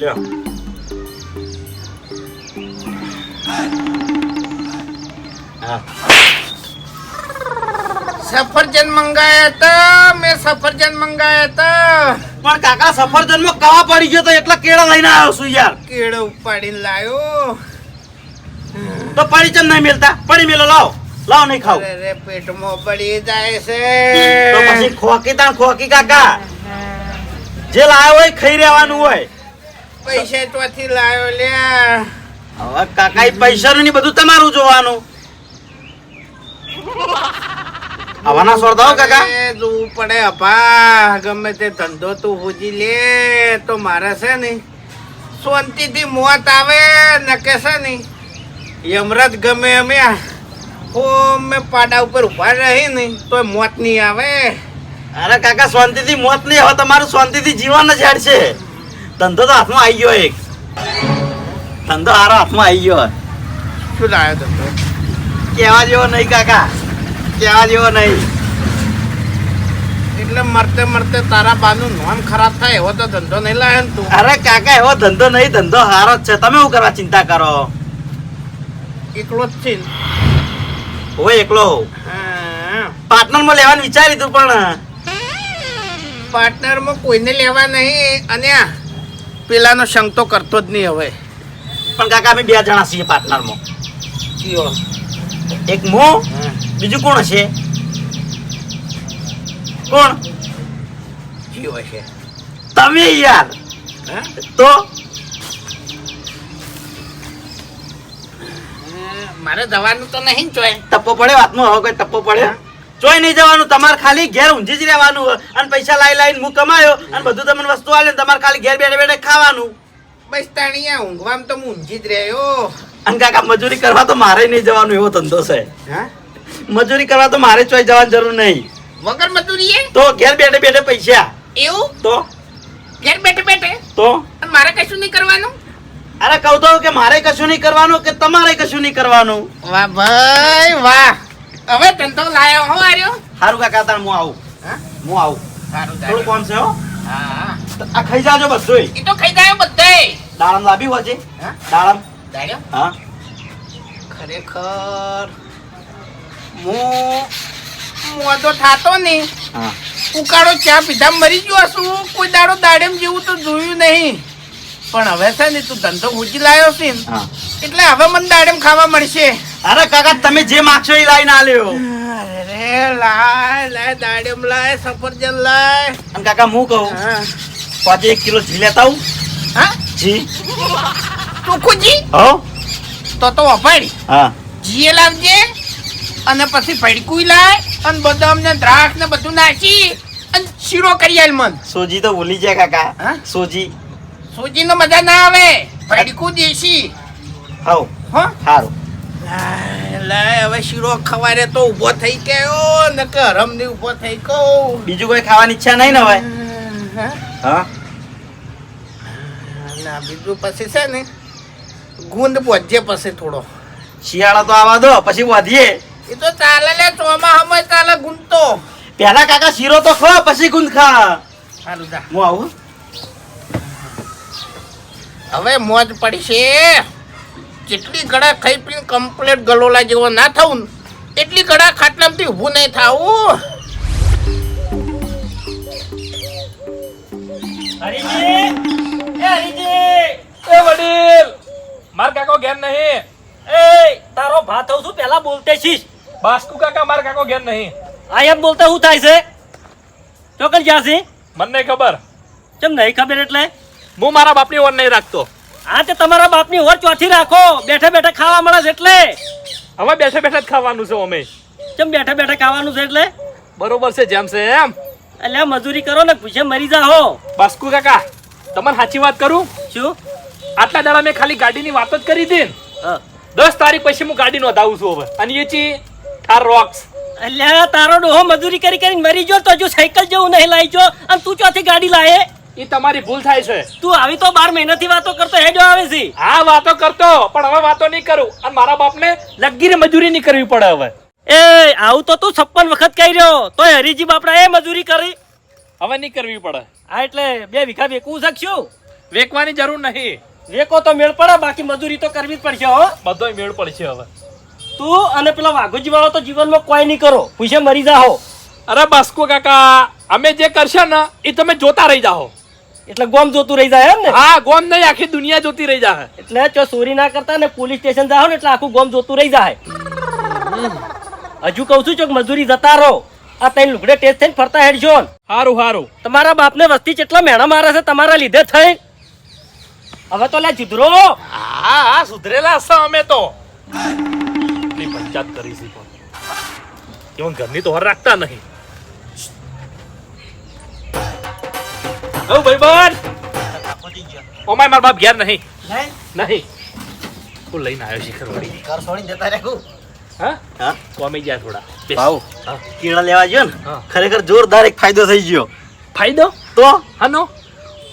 લ્યો સફરજન મંગાયા હતા મેં સફરજન મંગાયા હતા પણ કાકા સફરજનમાં કવા પડી ગયો તો એટલા કેળા લઈને આવ્યો છું યાર. કેળો ઉપાડીને લાયો. તો પડી ચમ નહીં મિલતા? પડી મેલો લાવ. લાવ નહીં ખાવ. અરે રે પેટમાં પડી જાય છે. તો પછી ખોકી તા ખોકી કાકા. જે લાવ્યો હોય ખાઈ રહેવાનું હોય. પૈસા ચોથી લાવ્યો લ્યા હવે કાકા એ પૈસાનું ને બધું તમારું જોવાનું. હવાના સોરતા કાકા. જોવું પડે અપા ગમે તે ધંધો તું હોજી લે તો મારે છે ને શાંતિથી મોત આવે નકે છે ને યમરાજ ગમે અમે મેં પાડા ઉપર ઊભા રહી ને તો મોત નહીં આવે. અરે કાકા શાંતિથી મોત નહીં હવે તમારું શાંતિથી જીવન જ છે ધંધો તો હાથમાં આવી ગયો એક. ધંધો હારો હાથમાં આવી ગયો. શું લાવ્યો ધંધો? કેવા જેવો નહીં કાકા. કેવા જેવો નહીં. એટલે મરતે મરતે તારા બાનું નામ ખરાબ થાય એવો તો ધંધો નહીં લાવે ને તું. અરે કાકા એવો ધંધો નહીં ધંધો હારો જ છે. તમે શું કરવા ચિંતા કરો? એકલો જ છે હોય એકલો પાર્ટનરમાં લેવાનું વિચાર્યું હતું પણ. પાર્ટનરમાં કોઈને લેવા નહીં. અને આ પેલાનો શંક તો કરતો જ નહીં હવે. પણ કાકા અમે બે જણા છીએ પાર્ટનરમાં. કયો? એક મો બીજું કોણ હશે? કોણ? કયો છે તમે યાર? તો? મારે દવાનું તો નહીં ચોય. ટપ્પો પડે વાતમાં હવે કોઈ ટપ્પો પડે. ચોય નહીં જવાનું તમારે ખાલી ઘેર ઊંઝી જ રહેવાનું અને પૈસા લાઈ લાઈને હું કમાયો અને બધું તમને વસ્તુ આલે ને તમારે ખાલી ઘેર બેઠે બેઠે ખાવાનું. બસ તાણીયા ઊંઘવામાં તો હું ઊંઘી જ રહ્યો. અને કાકા મજૂરી કરવા તો મારે નહીં જવાનું એવો ધંધો છે. હા? મજૂરી કરવા તો મારે ચોઈ જવાની જરૂર નહીં. વગર મજૂરી તો ઘેર બેઠે બેઠે પૈસા. એવું? તો? ઘેર બેઠે બેઠે? તો? અને મારે કશું નહીં કરવાનું? અરે કહું તો કે મારે કશું નહીં કરવાનું કે તમારે કશું નહીં કરવાનું? વાહ ભાઈ વાહ. હવે ધંધો લાયો હો આર્યો. સારું કાકા તાર હું આવું. હા? આવું. સારું થોડું કોમ છે હો. હા. આ ખાઈ જાજો બધું એ તો ખાઈ જાય બધે દાળમ લાવી હોજે. હા? દાળમ. દાડ્યો હા. ખરેખર હું મોદો થાતો ને હા. ઉકાળો ચા પીધા મરી ગયો છું. કોઈ દાડો દાડેમ જેવું તો જોયું નહીં. પણ હવે છે ને તું ધંધો ઉજી લાયો છે ને હા. એટલે હવે મને દાડેમ ખાવા મળશે. અરે કાકા તમે જે માગશો એ લાઈને લ્યો અરે લાય લાય દાડેમ લાય સફરજન લાય. અને કાકા હું કહું હા. પાંચે એક કિલો જી લેતા આવું? હા? જી ચોખ્ખુજી હો? તો તો વપાડી હા. જીએ લાવજે અને પછી ભડકું લાય અને બદામ ને દ્રાક્ષ ને બધું નાખી અને શીરો કરી આલ મન. સોજી તો ભૂલી જાય કાકા. હા? સોજી. સૂજી નો મજા ના આવે. ભડકું દેશી. હવ હો? સારું હવે શીરો ખવારે તો ઊભો થઈ ગયો ને કે હરમની ઊભો થઈ ગયો બીજું કોઈ ખાવાની ઈચ્છા નહીં ને હવે? હા? હા? ના બીજું પછી છે ને ગુંદ પહોંચે પછી થોડો. શિયાળો તો આવા દો પછી વધીએ. એ તો ચાલે લે ચોમાસામાં ચાલે ગુંદ તો. પહેલા કાકા શીરો તો ખો પછી ગુંદ ખા. સારું જા. હું આવું? હવે મોજ પડશે જેટલી ગળા ખાઈ પીને કમ્પ્લેટ ગલોલા જેવો ના થવું એટલી ગળા ખાટલામાંથી ઊભું નહીં થાવું હરીજી! એ હરીજી! એ વડીલ! માર કાકો ઘેર નહીં. એ તારો ભાત છું પેલા બોલતે છીસ બાસ્કુ કાકા માર કાકો ઘેર નહીં. આ એમ બોલતા શું થાય છે? ચોકલ જ્યાં છે? મને ખબર. કેમ નહીં ખબર એટલે? હું મારા બાપની ઓર નહીં રાખતો. હા તે તમારા બાપની ઓર ચોથી રાખો. બેઠે બેઠે ખાવા મળે છે એટલે. હવે બેઠે બેઠે જ ખાવાનું છે અમે. કેમ બેઠે બેઠે ખાવાનું છે એટલે? બરોબર છે જેમ છે એમ. એટલે મજૂરી કરો ને પૂછે મરી જાઓ. બાસ્કુ કાકા તમારે સાચી વાત કરું? શું? આટલા દાડા મેં ખાલી ગાડીની વાત જ કરી હતી દસ તારીખ પછી હું ગાડી નોંધાવું છું હવે. અને એ ચી થાર રોક્સ અલ્યા તારો ડોહો મજૂરી કરી કરીને મરી જો તો હજુ સાયકલ જેવું નહીં લાવી જો અને તું ચોથી ગાડી લાવે એ તમારી ભૂલ થાય છે. તું આવી તો બાર મહિનાથી વાતો કરતો હેડો આવે છે હા વાતો કરતો પણ હવે વાતો નહીં કરું. અને મારા બાપને લગીરે મજૂરી નહીં કરવી પડે હવે. એ આવું તો તું છપ્પન વખત કહી રહ્યો. તો હરીજી બાપડા એ મજૂરી કરી. હવે નહીં કરવી પડે. હા એટલે બે વીઘા વેકવું શકશું વેકવાની જરૂર નહીં. વેકો તો મેળ પડે બાકી મજૂરી તો કરવી જ પડશે હો. બધો મેળ પડશે હવે. તું અને પેલા વાઘુજી વાળો તો જીવનમાં કોઈ નહીં કરો. પૂછે મરી જાઓ અરે બાસ્કો કાકા અમે જે કરશે ને એ તમે જોતા રહી જાઓ એટલે ગોમ જોતું રહી જાય એમ ને? હા ગોમ નહીં આખી દુનિયા જોતી રહી જાય. એટલે જો ચોરી ના કરતા ને પોલીસ સ્ટેશન જાઓ ને એટલે આખું ગોમ જોતું રહી જાય. હજુ કહું છું ચોક મજૂરી જતા રહો. આ તઈ લુગડે ટેસ્ટ થઈને ફરતા હેડજો. હારું હારું. તમારા બાપને વસ્તી કેટલા મેણા મારે છે તમારા લીધે થઈ. હવે તો લે જુદરો. હા હા સુધરેલા હશે અમે તો. પંચાયત કરી છે પણ. ઘરની તો હર રાખતા નહીં. હવ ભાઈબંધ! ઓમાય મારા બાપ ઘેર નહીં. નહીં? હું લઈને આવ્યો શિખર વળી ઘર છોડીને જતા રાખું હા? હા? કોમી ગયા થોડા. બેસ. કેળા લેવા ગયો ને? ખરેખર જોરદાર એક ફાયદો થઈ ગયો. ફાયદો? તો? હાનો?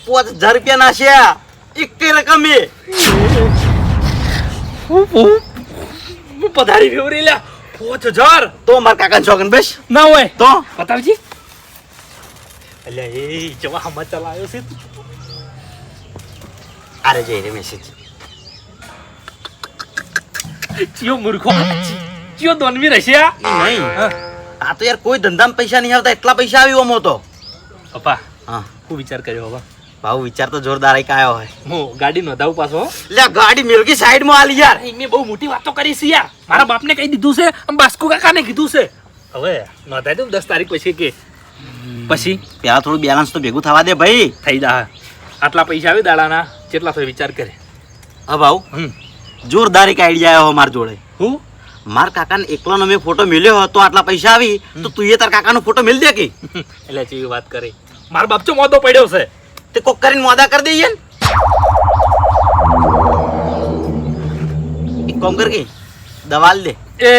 પાંચ હજાર રૂપિયા નાશ્યા એક રકમે. હું પધારી ફેવરી લ્યા. પાંચ હજાર? તો મારા કાકા છોકન બેસ. ના હોય. તો? બતાવજી અલ્યા એ જવા સમાચાર આવ્યો છે. અરે જઈ રે મેસેજ ચિયો મૂર્ખો ચિયો દોનવી રહેશે નહીં. આ તો યાર કોઈ ધંધામાં પૈસા નહીં આવતા એટલા પૈસા આવ્યો ઓમો તો પપ્પા હા હું વિચાર કર્યો હવે ભાવ વિચાર તો જોરદાર એક આવ્યો હોય હું ગાડી નોંધાવું પાછો લે ગાડી મેળગી સાઈડમાં આલી યાર મેં બહુ મોટી વાતો કરી છે યાર મારા બાપને કહી દીધું છે બાસ્કુ કાકાને કીધું છે હવે નોંધાઈ દઉં દસ તારીખ પછી કે પછી પેલા થોડું બેલેન્સ તો ભેગું થવા દે ભાઈ. થઈ જા. આટલા પૈસા આવે દાડાના કેટલા થાય વિચાર કરે. હા ભાવ જોરદાર એક આઈડિયા આવ્યો માર જોડે. હું? માર કાકાને એકલો મેં ફોટો મેલ્યો હોત તો આટલા પૈસા આવી તો તું એ તાર કાકાનો ફોટો મેલ દે કે? એટલે ચીવી વાત કરી. મારા બાપચો મોદો પડ્યો છે. તે કોક કરીને મોદા કરી દઈએ ને. એક કામ કર કે દવાલ દે. એ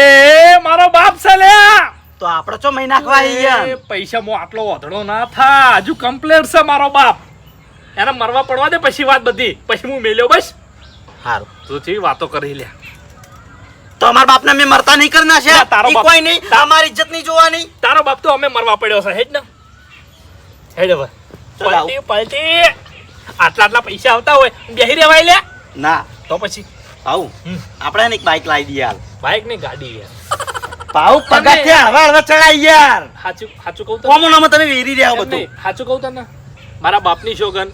એ મારો બાપ છે લ્યા. તો આપણે ચો મહિના ખવાઈ ગયા પૈસા મો આટલો વધડો ના થા હજુ કમ્પ્લેટ છે મારો બાપ. એને મરવા પડવા દે પછી વાત બધી. પછી હું મેલ્યો બસ. સારું તું થી વાતો કરી લે. તો અમારા બાપને મેં મરતા નહીં કરી નાખ્યા તારો બાપ- કોઈ નહીં. તમારી ઇજ્જત નહીં જોવાની. તારો બાપ તો અમે મરવા પડ્યો છે હેડ ને. હેડ હવે. પલટી પલટી. આટલા આટલા પૈસા આવતા હોય બેહી રેવાય લે. ના. તો પછી. આવું. આપણે એક બાઇક લાવી દઈએ હાલ. બાઈકની ગાડી યાર ભાઉ પગથિયા હળવા હળવા ચડાઈ યાર. સાચું સાચું કહું તો કોમોનામાં તમે વેરી રહ્યા હો બધું. સાચું કહું તને મારા બાપની શોગન.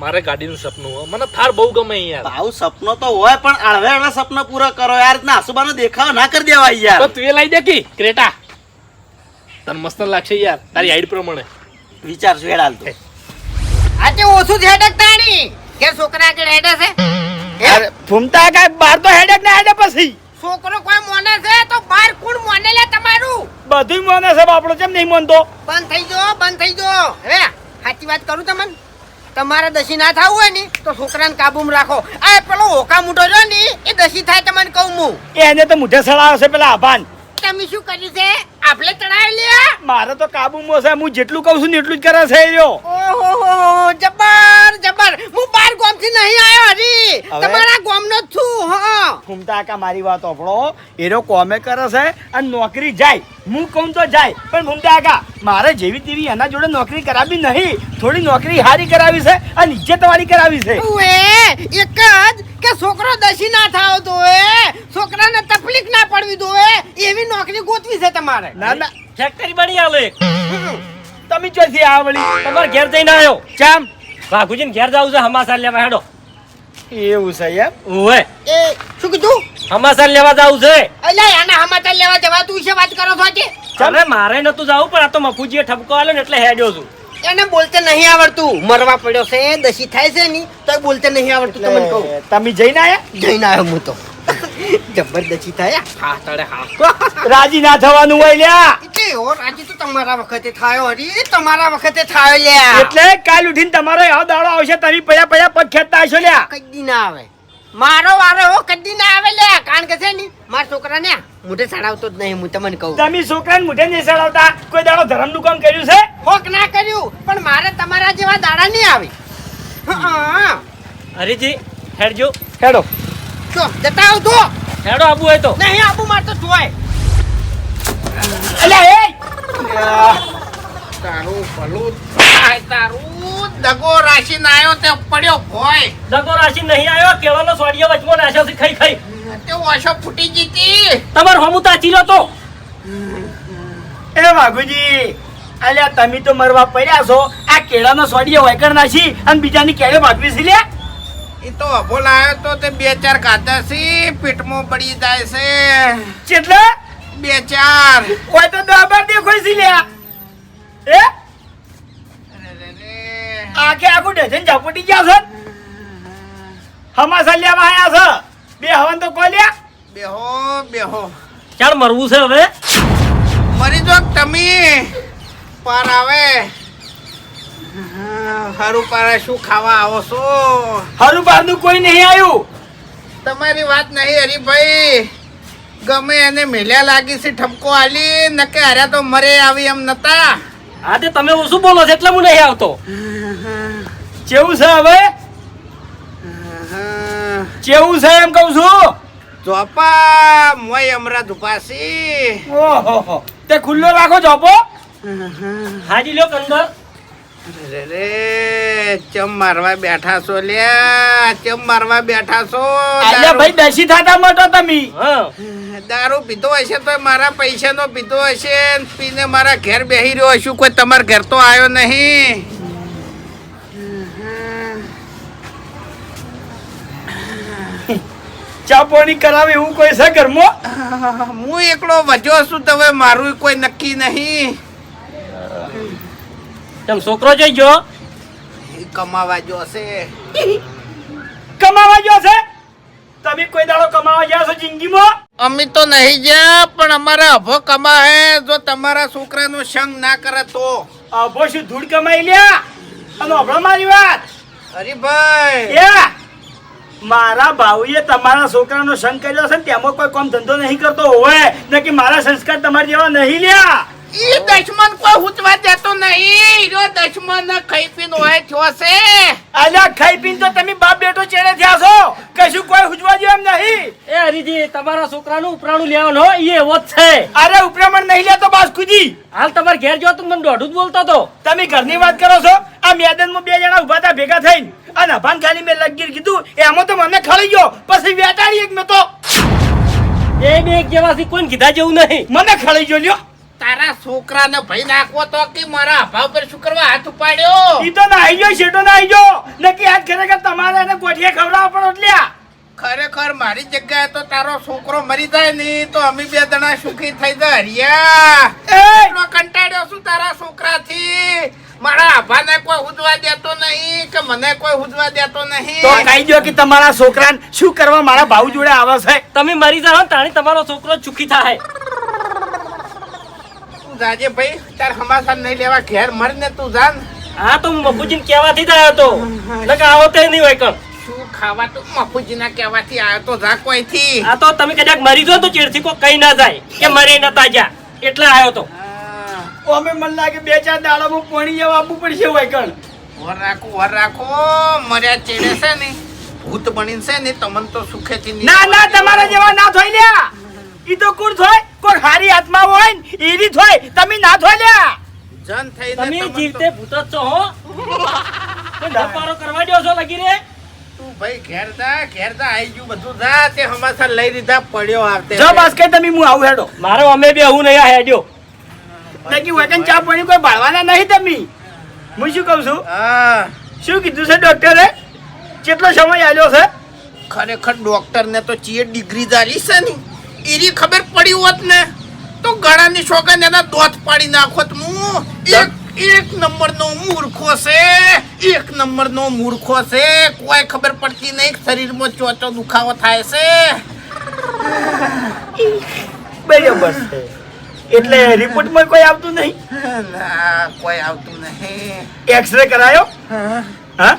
મારે ગાડીનું સપનું હોય. મને થાર બહુ ગમે યાર. ભાવ સપનો તો હોય પણ આળવે આળવે સપનો પૂરા કરો યાર. ના આસુબાનો દેખાવ ના કરી દેવાય તો યાર. તું એ લઈ દે કી ક્રેટા. તને મસ્ત લાગશે યાર. તારી હાઈટ પ્રમાણે. વિચાર શું હેડાલ તો. આજે ઓછું હેડક તાણી. કે છોકરા આગળ હેડે છે? ફૂમતા કાંઈ બાર તો હેડે ને હેડે પછી. છોકરો કોઈ મોને છે તો બાર કોણ મોને લે તમારું. બધું મોને છે બાપડો કેમ નહીં મોનતો? બંધ થઈ જો બંધ થઈ જો હવે સાચી વાત કરું તમને? તમારે દસી ના થવું હોય ને તો છોકરાને કાબુમાં રાખો. આ પેલો ઓકા મૂઢો રહ્યો ને એ દસી થાય તમને કહું હું. એને તો મુઠે સડાવે છે પેલા આભાન. તમે શું કર્યું છે? આપણે ચડાવી લ્યા મારે તો કાબુમાં છે હું જેટલું કહું છું ને એટલું જ કરે છે રહ્યો. ઓહો જબર જબર. હું બાર ગામથી નહીં આવ્યો હજી. તમારા ગામનો નો છું હા. ફૂમતા કા મારી વાત ઓપડો એરો કોમે કરે છે અને નોકરી જાય. હું કહું તો જાય પણ ફૂમતા કા મારે જેવી તેવી એના જોડે નોકરી કરાવી નહીં. થોડી નોકરી હારી કરાવી છે અને ઇજ્જત વાળી કરાવી છે. ઓએ એક જ કે છોકરો દસી ના થાવ તો એ છોકરાને તકલીફ ના પડવી દો એ એવી નોકરી ગોતવી છે તમારે. ના? ના ફેક્ટરી બની આલો. એક તમે ચોથી આ વળી તમાર ઘેર જઈને આવ્યો ચામ. વાઘુજીને ઘેર જાવ છે હમાસાર લેવા હેડો. એવું છે એમ? એ શું કીધું? હમાસાર લેવા જાવ છે. અલ્યા એના સમાચાર લેવા જવા તું છે વાત કરો છો આજે? અરે મારે નતું જાવું પણ આ તો મફુજીએ ઠપકો આલે ને એટલે હેડ્યો છું. એને બોલતે નહીં આવડતું. મરવા પડ્યો છે દસી થાય છે ની તો બોલતે નહીં આવડતું તમને કહું. તમે જઈને આયા? જઈને આવ્યો હું તો. જબરદસ્તી થાય? હા તળે હા રાજી ના થવાનું હોય લ્યા. કેવો રાજી તો તમારા વખતે થાયો હરી. તમારા વખતે થાયો લ્યા. એટલે કાલ ઉઠીને તમારો એવો દાડો આવશે તમે પયા પયા પગ હશો લ્યા. કદી ના આવે. મારો વારો એવો કદી ના આવે લ્યા. કારણ કે છે ને મારા છોકરા ને મોઢે સડાવતો જ નહીં હું તમને કહું. તમે છોકરાને મુઠે નહીં સડાવતા? કોઈ દાડો ધર્મનું કામ કર્યું છે? હોક ના કર્યું પણ મારે તમારા જેવા દાડા નહીં આવે. હરીજી હેડજો. હેડો. જો જતા આવ તો. હેડો આબુ હોય તો. નહીં આબુ મારતો જોય અલ્યા એ તારું ભલું થાય તારું દગો રાશિને આવ્યો તે પડ્યો હોય દગો રાશિ નહીં આવ્યો કેવાનો સોડિયો વચમો નાખ્યો છે ખાઈ ખઈ. તે ઓશો ફૂટી જીતી તમાર હમુ તાચી લો તો. એ વાઘુજી અલ્યા તમે તો મરવા પડ્યા છો. આ કેળાનો સોડિયો વૈકણ નાશી અને બીજાની કેળે ભાગવી છે લ્યા? એ તો અભો લાયો તો તે બે ચાર ખાધા છે પેટમાં પડી જાય છે. કેટલા? બે ચાર. કોઈ તો દબાર દેખોય છે લ્યા. એ આખે આખું ડઝન ઝાપટી ગયા છે? હમાસા લેવા આયા છે? બે હવન તો કોઈ લ્યા? બેહો બેહો ચાલ મરવું છે હવે. મરી જો તમે? પાર આવે. હારું પારા શું ખાવા આવો છો? હરુપારનું કોઈ નહીં આવ્યું તમારી વાત નહીં હરીભાઈ. ગમે એને મેલ્યા લાગી છે ઠપકો આલી નકે હાર્યા તો મરે આવી એમ નતા. હા તે તમે ઓછું બોલો છો એટલે હું નહીં આવતો. કેવું છે હવે? કેવું છે એમ કહું છું? ચોપા મોય અમરા ઉપાસી ઓહો તે ખુલ્લો રાખો જોપો. હાજી લ્યો કંદર. રે રે ચમ મારવા બેઠા છો લ્યા ચમ મારવા બેઠા છો અલ્યા ભાઈ બેસી થાતા મટો તમે. દારૂ પીધો હશે તો મારા પૈસાનો પીધો હશે પીને મારા ઘેર બેહી રહ્યો હશું કોઈ તમાર ઘેર તો આવ્યો નહીં. ચા પાણી કરાવે એવું કોઈ છે ઘરમાં? હું એકલો વજો છું તો મારું કોઈ નક્કી નહીં. તેમ છોકરો જઈ ગયો? કમાવા છે. કમાવા ગયો છે? તમે કોઈ દાડો કમાવા ગયા છો જિંદગીમાં? અમે તો નહીં જ્યાં પણ અમારા અભો કમા હે જો તમારા છોકરાનો સંગ ના કરે તો? અભો શું ધૂળ કમાઈ લ્યા? અને હમણાં મારી વાત? અરે એ મારા ભાઈએ તમારા છોકરાનો સંગ કર્યો છે ને તેમાં કોઈ કામ ધંધો નહીં કરતો હોય. ને કે મારા સંસ્કાર તમારા જેવા નહીં લ્યા? ઈ દશમન કોઈ હુતવા દેતો નહીં. જો દશમન ખાઈ પીન હોય થયો છે. અલ્યા ખાઈ પીન તો તમે બાપ બેટો ચેડે થયા છો? કશું કોઈ હુજવા જેવા એમ નહીં. એ હરીજી તમારા છોકરાનું ઉપરાણું લેવાનું હો ઈ એવો જ છે. અરે ઉપરામણ નહીં લેતો બાસ કુજી હાલ તમાર ઘેર જો તો મને દોઢું જ બોલતો તો. તમે ઘરની વાત કરો છો? આ મેદાનમાં બે જણા ઊભા હતા ભેગા થઈને. અને અભાન ખાલી મેં લગીર કીધું એમાં તો મને ખળી ગયો. પછી વેટાડી એક મેં તો એ બે એક જેવાથી કોઈને કીધા જેવું નહીં. મને ખળી ગયો લ્યો. તારા છોકરાને ભઈ નાખવો તો કે મારા અભાવ પર શું કરવા હાથ ઉપાડ્યો? ઈ તો ના આવી ગયો શેટો ના આવી ગયો નક્કી આજ ખરેખર તમારે એને ગોઠીએ ખવડાવવા પડો લ્યા. ખરેખર મારી જગ્યાએ તો તારો છોકરો મરી જાય ને તો અમે બે જણા સુખી થઈ જાય હરિયા. એટલો કંટાળ્યો છું તારા છોકરાથી. મારા આભાને કોઈ ઉજવા દેતો નહીં કે મને કોઈ ઉજવા દેતો તો નહીં કહી દો કે તમારા છોકરાને શું કરવા મારા ભાઉ જોડે આવે છે? તમે મરી જાઓ તાણી તમારો છોકરો ચૂકી થાય. તું જાજે ભાઈ તાર હમાસા નહીં લેવા ઘેર મર ને તું જાન. હા તો હું બાપુજીને કહેવાથી જ આવ્યો તો. લગ આવો તે નહીં હોય કમ શું ખાવા તું? મફુજીના કહેવાથી આવ્યો તો જા કોઈથી. આ તો તમે કદાચ મરી જો તો ચીડથી કોઈ કઈ ના જાય કે મરી નતા જા એટલે આવ્યો તો. અમે મને લાગે બે ચાર દાડામાં પાણી જવા આપવું પડશે વૈકણ વર રાખો વર રાખો મર્યા ચેડે છે ને. ભૂત બની છે ને તમને તો સુખેથી ના ના તમારા જેવા ના થઈ લ્યા. ઈ તો કુણ થોય કોઈ હારી આત્મા હોય ને ઈરી થોય તમે ના થોય લ્યા જન થઈને તમે જીવતે ભૂત જ છો હો. ધપારો કરવા દ્યો છો લગી રે? તું ભાઈ ઘેરતા ઘેરતા આવી આઈ ગયું બધું થા તે હમાસા લઈ લીધા પડ્યો આવતે જો બસ કે તમે હું આવું હેડો. મારો અમે બે હું નહીં આ હેડ્યો. નકી વજન ચા પાણી કોઈ બાળવાના નહીં તમે? હું શું કહું છું? હા. શું કીધું છે ડોક્ટરે? કેટલો સમય આવ્યો છે? ખરેખર ડોક્ટર ને તો ચીએ ડિગ્રી જાલી છે ને. એની ખબર પડી હોત ને તો ગળાની છોકરાને એના દોત પાડી નાખોત હું એક એક નંબર નો મૂર્ખો છે એક નંબર નો મૂર્ખો છે. કોઈ ખબર પડતી નહીં શરીરમાં ચોચો દુખાવો થાય છે. બરાબર છે. એટલે રિપોર્ટમાં કોઈ આવતું નહીં? ના કોઈ આવતું નહીં. એક્સરે કરાયો? હા.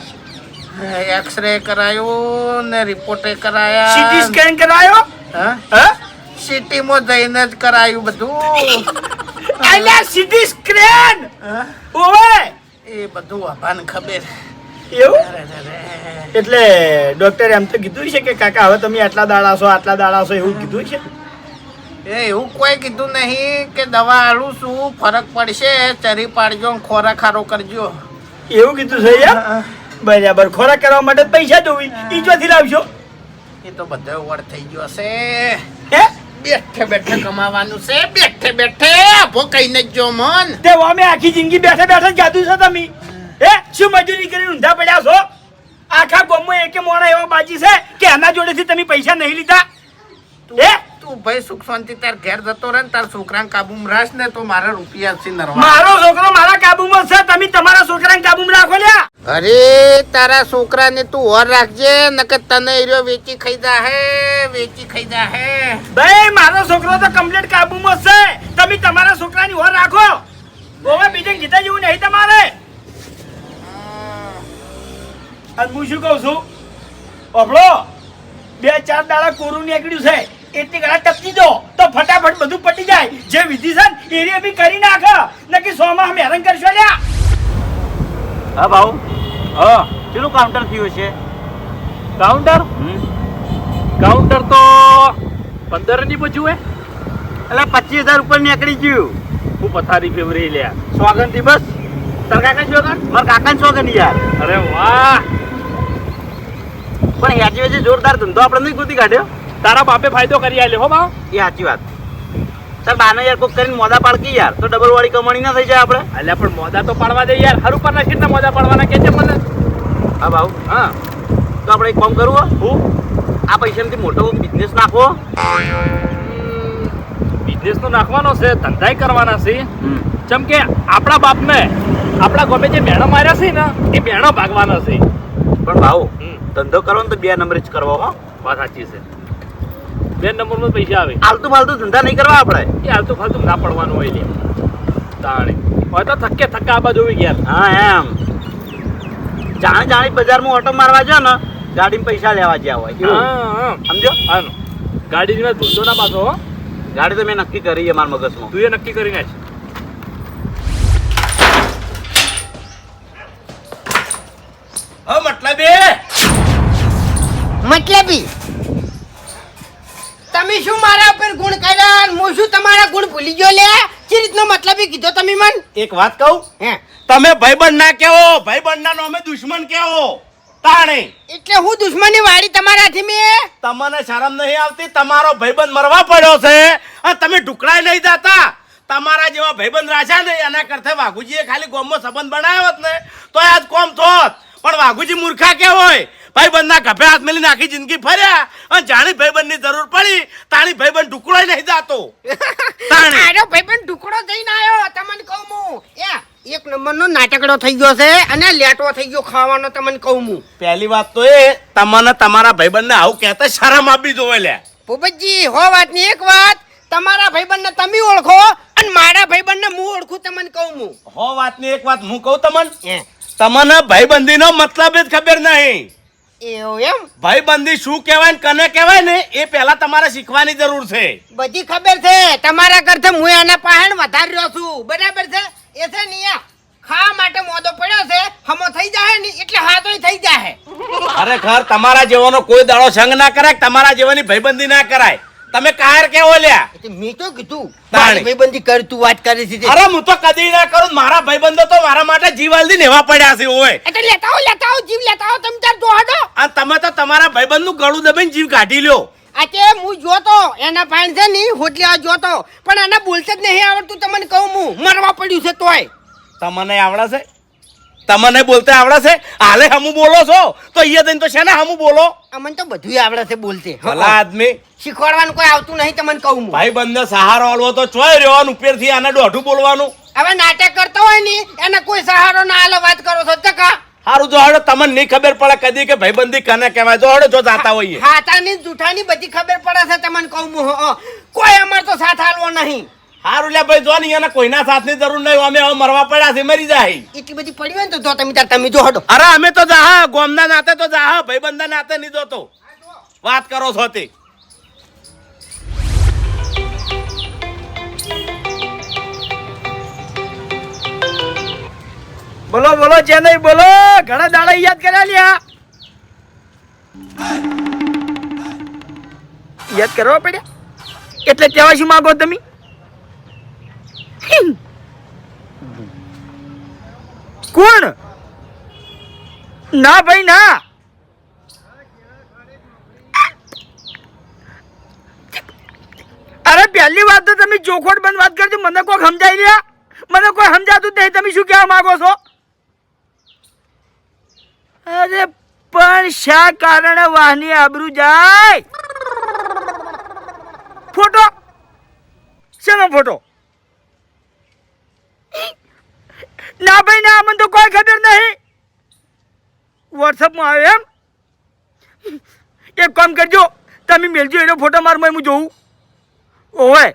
એક્સરે કરાયો ને રિપોર્ટે કરાયા. સીટી સ્કેન કરાયો? હા. હા? સિટીમાં જઈને જ કરાયું બધું. અલ્યા સિટી સ્ક્રેન? ઓવે એ બધું અભાન ખબર. એવું? એટલે ડોક્ટરે એમ તો કીધું છે કે કાકા હવે તમે આટલા દાડા છો આટલા દાડા છો એવું કીધું છે? એ એવું કોઈ કીધું નહીં કે દવા આલું શું ફરક પડશે ચરી પાડજો ખોરાક ખારો કરજો. એવું કીધું છે યાર બરાબર ખોરાક કરવા માટે પૈસા જોવી. ઈ જોથી લાવજો એ તો બધો વડ થઈ ગયો હશે. હે? બેઠે બેઠે કમાવાનું છે, બેઠે બેઠે આભો કહીને જ મન. તે અમે આખી જિંદગી બેઠે બેઠે જાદુ છો તમે. એ શું મજૂરી કરીને ઊંધા પડ્યા છો? આખા ગામમાં એકે મોણા એવા બાજી છે કે આના જોડેથી તમે પૈસા નહીં લીધા? હે? તું ભાઈ સુખ શાંતિ તાર ઘેર જતો રહે ને તાર છોકરાને કાબુમાં રાખ ને તો મારા રૂપિયા છે નરવા. મારો છોકરો મારા કાબુમાં છે તમે તમારા છોકરાને કાબુમાં રાખો લ્યા. અરે તારા છોકરાને તું ઓર રાખજે નકર તને એર્યો વેચી ખાઈ જા હે વેચી ખાઈ જા હે. ભાઈ મારો છોકરો તો કમ્પ્લીટ કાબુમાં છે. તમે તમારા છોકરાની ઓર રાખો. ગોવા બીજે ગીતા જેવું નહીં તમારે. અને હું શું કહું છું? ઓભળો બે ચાર દાડા કોરું નીકળ્યું છે. એટલી ઘણા ટપકી દો તો ફટાફટ બધું પટી જાય. જે વિધિ છે ને એ બી કરી નાખો. નકી સો માં હેરાન કરશો લ્યા. હા ભાઉ? હા કેટલું કાઉન્ટર થયું છે? કાઉન્ટર કાઉન્ટર તો પંદરની બચ્યું હે. એટલે પચીસ હજાર ઉપર નીકળી ગયું. હું પથારી ફેવરી લ્યા. સોગનથી બસ? તાર કાકા સોગન મારા કાકા સોગન યાર. અરે વાહ. પણ હેજી હજી જોરદાર ધંધો આપણે નહીં ગોતી કાઢ્યો? તારા બાપે ફાયદો કરી આલે હો બા. એ સાચી વાત. સર બાને યાર કોક કરીને મોદા પાડકી યાર. તો ડબલ વાળી કમાણી ના થઈ જાય આપણે. એટલે પણ મોદા તો પાડવા દે યાર. હર ઉપર નાખીને મોદા પાડવાના કે છે મને? હા ભાઉ હા. તો આપણે એક કામ કરવું હું. આ પૈસાથી મોટો બિઝનેસ નાખવો બિઝનેસ તો નાખવાનો છે ધંધાય કરવાના છે. જેમ કે આપણા બાપને આપણા ગમે જે મેણો માર્યા છે ને એ મેણો ભાગવાના છે. પણ ભાઉ. ધંધો કરો ને તો બે નંબર જ કરવો હો. વાત સાચી છે. બે નંબરમાં પૈસા આવે. આલતું ફાલતુ ધંધા નહીં કરવા આપણે. એ આલતું ફાલતું ના પડવાનું હોય લે તાણે. હવે તો થકે થક્કા આબા જોવી ગયા. હા એમ. જાણી જાણે બજારમાં ઓટો મારવા જાય ને ગાડીમાં પૈસા લેવા જ્યાં હોય. સમજો હા ગાડી વાત ભૂલતો ના પાછો ગાડી તો મેં નક્કી કરી છે મારા મગજમાં. તું એ નક્કી કરી નાખ હા મતલબ એ મતલબી તમે શું મારા ઉપર ગુણ કર્યા હું શું તમારા ગુણ ભૂલી ગયો લે? જે રીતનો મતલબ કીધો તમે મન? એક વાત કહું? હે. તમે ભાઈબંધ ના કેવો ભાઈબંધ ના અમે દુશ્મન કેવો તાણે. એટલે હું દુશ્મની વાળી તમારાથી મેં? તમને શરમ નહીં આવતી? તમારો ભાઈબંધ મરવા પડ્યો છે. અને તમે ઢુકડાય નહીં જતા. તમારા જેવા ભાઈબંધ રાજા ને એના કરતા વાઘુજીએ ખાલી ગોમમાં સંબંધ બનાવ્યો ને. તો આજ કોમ થોત. પણ વાઘુજી મૂર્ખા કેવો હોય ભાઈબંધના ગભે હાથ મેલી નાખી જિંદગી ફર્યા અને જાણી ભાઈબંધની જરૂર પડી તાણી ભાઈબંધ ઢુકડો નહીં જાતો. તાણે. આરો ભાઈબંધ ટુકડો થઈને આવ્યો તમને કહું હું. એ એક નંબરનો નાટકડો થઈ ગયો છે અને લેટો થઈ ગયો ખાવાનો તમને કહું હું. પહેલી વાત તો એ તમને તમારા ભાઈબંધને આવું કહેતા શરમ આપી જોવે લે. ભૂપતજી હો વાતની એક વાત તમારા ભાઈબંધને તમે ઓળખો અને મારા ભાઈબંધને હું ઓળખું તમને કહું હું. હો વાતની એક વાત હું કહું તમને? તમને ભાઈબંધીનો મતલબ જ ખબર નહીં. એવું એમ? ભાઈબંધી શું કહેવાય ને કને કહેવાય ને એ પહેલા તમારે શીખવાની જરૂર છે. બધી ખબર છે. તમારા કરતા હું એના પાસે વધારે રહ્યો છું. બરાબર છે? એ છે નિયા ખા ખાવા માટે મોદો પડ્યો છે. હમો થઈ જાય ને એટલે હાથોય થઈ જાય ખરેખર તમારા જેવાનો કોઈ દાડો સંગ ના કરાય તમારા જેવાની ભાઈબંધી ના કરાય. તમે કાયર કેવો લ્યા મેં તો કીધું. ભાઈબંધી કર તું વાત કરી છે અરે હું તો કદી ના કરું મારા ભાઈબંધો તો મારા માટે જીવાલદી નેવા પડ્યા છે ઓય. એટલે લેતા આવો લેતા આવો જીવ લેતા આવો તમે તાર દોડો અને તમે તો તમારા ભાઈબંધનું ગળું દબાઈને જીવ કાઢી લ્યો. આજે હું જોતો એના પાણ છે ને હોટલી આ જોતો. પણ આને બોલતે જ નહીં આવડતું તમને કહું હું મરવા પડ્યું છે તોય. તમને આવડે છે? તમને બોલતે આવડે છે? હાલે હમું બોલો છો? તો અહીંયા જઈને તો છે ને હમું બોલો? અમને તો બધું આવડે છે બોલતે ભલા આદમી. શીખવાડવાનું કોઈ આવતું નહીં તમને કહું ભાઈ ભાઈબંધને સહારો હલવો તો ચોય રહેવાનું ઉપરથી આને દોઢું બોલવાનું. હવે નાટક કરતો હોય ને એને કોઈ સહારો ના આલો વાત કરો છો ટકા સારું જો હડો તમને નહીં ખબર પડે કદી કે ભાઈબંધી કને કહેવાય. જો હડો જો જાતા હોઈએ. હાથાની જૂઠાની બધી ખબર પડે છે તમને કહું હું કોઈ અમાર તો સાથ હાલવો નહીં. સારું લે ભાઈ જો ને એને કોઈના સાથની જરૂર નહીં અમે હવે મરવા પડ્યા છે મરી જાય. એટલી બધી પડી હોય ને તો તમે તાર તમે જો હડો. અરે અમે તો જાહા ગોમના નાતે તો જાહા ભાઈબંધના નાતે નહીં જોતો. વાત કરો છો તે. બોલો બોલો ચેનઈ બોલો ઘણા દાડા યાદ કર્યા લ્યા. યાદ કરવા પડ્યા? એટલે કહેવા શું માંગો તમે? કોણ? ના ભાઈ, ના. અરે પહેલી વાત તો તમે ચોખોટ બંધ વાત કરજો, મને કોઈ સમજાઈ લ્યા. મને કોઈ સમજાતું નહીં. તમે શું કહેવા માંગો છો? અરે પણ શા કારણે વાહની આબરૂ જાય? ફોટો. શેનો ફોટો? ના ભાઈ ના મને તો કોઈ ખબર નહીં. વોટ્સઅપમાં આવ્યો એમ. એક કામ કરજો તમે મેળજો એનો ફોટો મારમાં હું જોઉં. ઓવે.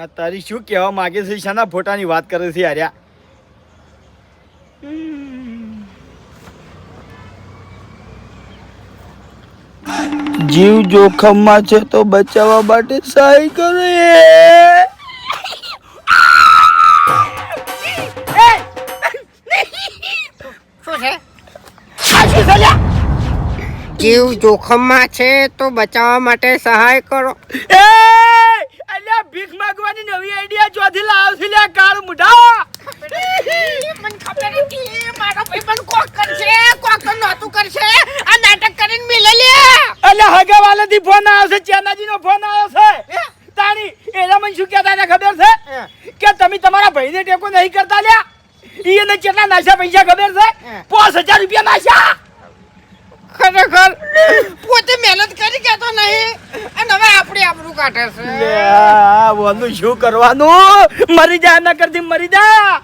આ તારી શું કહેવા માગે છે? શાના ફોટાની વાત કરે છે યાર જીવ જોખમમાં છે તો બચાવવા માટે સહાય કરો. જીવ જોખમમાં છે તો બચાવવા માટે સહાય કરો. એ અલ્યા ભીખ માંગવાની નવી આઈડિયા જોથી લાવ છે લ્યા કાળ મુઢા. મને ખબર નથી મારો ભાઈ પણ કોક કરશે કોક તો નહોતું કરશે. આ નાટક કરીને મિલે લે. અલ્યા હગા વાલેથી ફોન આવ્યો છે ચેનાજી નો ફોન આવ્યો છે. તાણી એના મને શું કહેતા હતા ખબર છે? કે તમે તમારા ભાઈને ટેકો નહીં કરતા લ્યા? એને કેટલા નાશા પૈસા ખબર છે? પાંચ હજાર રૂપિયા નાશા ખરેખર પોતે મહેનત કરી કેતો નહીં અને હવે આપણે આપણું કાઢે છે. લે આ શું કરવાનું? મરી જા ના કરતી મરી જા.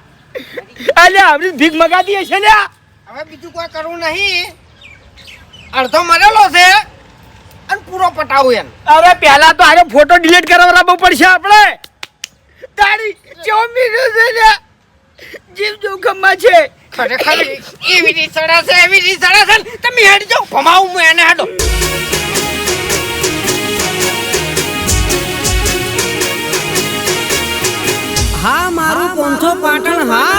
અલ્યા આપણી ભીખ મગાતી હશે લ્યા. હવે બીજું કોઈ કરવું નહીં. અડધો મરેલો છે અને પૂરો પટાવું એમ હવે પહેલા તો આનો ફોટો ડિલીટ કરાવવો પડશે આપણે. તારી ચોમીનું છે જીવ જોખમમાં છે. ખરેખર એવી રીત સડે છે એવી રીત સડે છે ને તમે હેડ જાઓ ભમાવું હું એને હેડો. હા મારું પોંથો પાટણ હા.